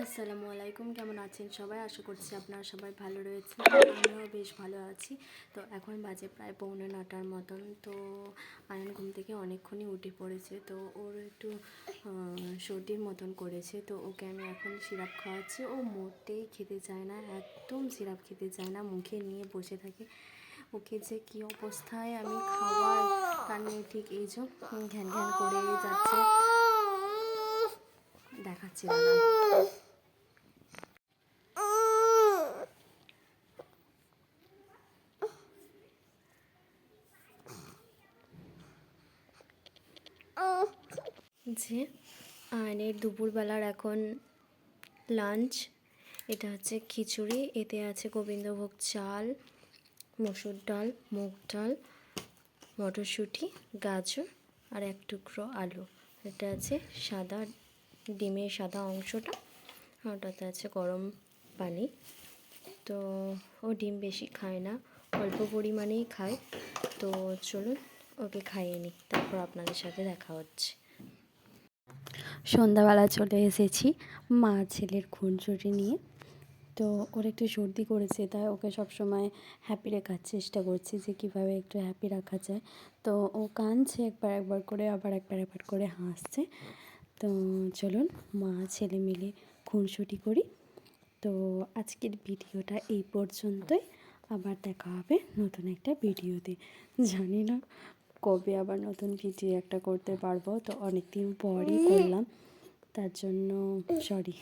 আসসালামু আলাইকুম, কেমন আছেন সবাই? আশা করছি আপনারা সবাই ভালো রয়েছেন, আমিও বেশ ভালো আছি। তো এখন বাজে প্রায় পৌনে নটার মতন, তো আয়ন ঘুম থেকে অনেকক্ষণই উঠে পড়েছে, তো ওর একটু সর্দির মতন করেছে, তো ওকে আমি এখন সিরাপ খাওয়াচ্ছি। ও মোটেই খেতে চায় না, একদম সিরাপ খেতে চায় না, মুখে নিয়ে বসে থাকে। ওকে যে কী অবস্থায় আমি খাওয়াই তার নিয়ে ঠিক এই যে ঘ্যান ঘ্যান করে যাচ্ছে। দেখাচ্ছি দাদা যে আয়নের দুপুরবেলার এখন লাঞ্চ, এটা হচ্ছে খিচুড়ি, এতে আছে গোবিন্দভোগ চাল, মসুর ডাল, মুগ ডাল, মটরশুঁটি, গাজর আর এক টুকরো আলু। এটা আছে সাদা ডিমের সাদা অংশটা ওটাতে আছে গরম পানি। তো ও ডিম বেশি খায় না, অল্প পরিমাণেই খায়। তো চলুন ওকে খাইয়ে নিই তারপর আপনাদের সাথে দেখা হচ্ছে। সন্ধ্যাবেলা চলে এসেছি মা ছেলের খুনসুটি নিয়ে। তো ওর একটু সর্দি করেছে, তাই ওকে সবসময় হ্যাপি রাখার চেষ্টা করছি যে কীভাবে একটু হ্যাপি রাখা যায়। তো ও কাঁদছে একবার একবার করে, আবার একবার একবার করে হাসছে। তো চলুন মা ছেলে মিলে খুনসুটি করি। তো আজকের ভিডিওটা এই পর্যন্তই। আবার দেখা হবে নতুন একটা ভিডিওতে। জানি না কবে আবার নতুন ভিডিও একটা করতে পারব? তো অনেক দিন পরই করলাম। তার জন্য সরি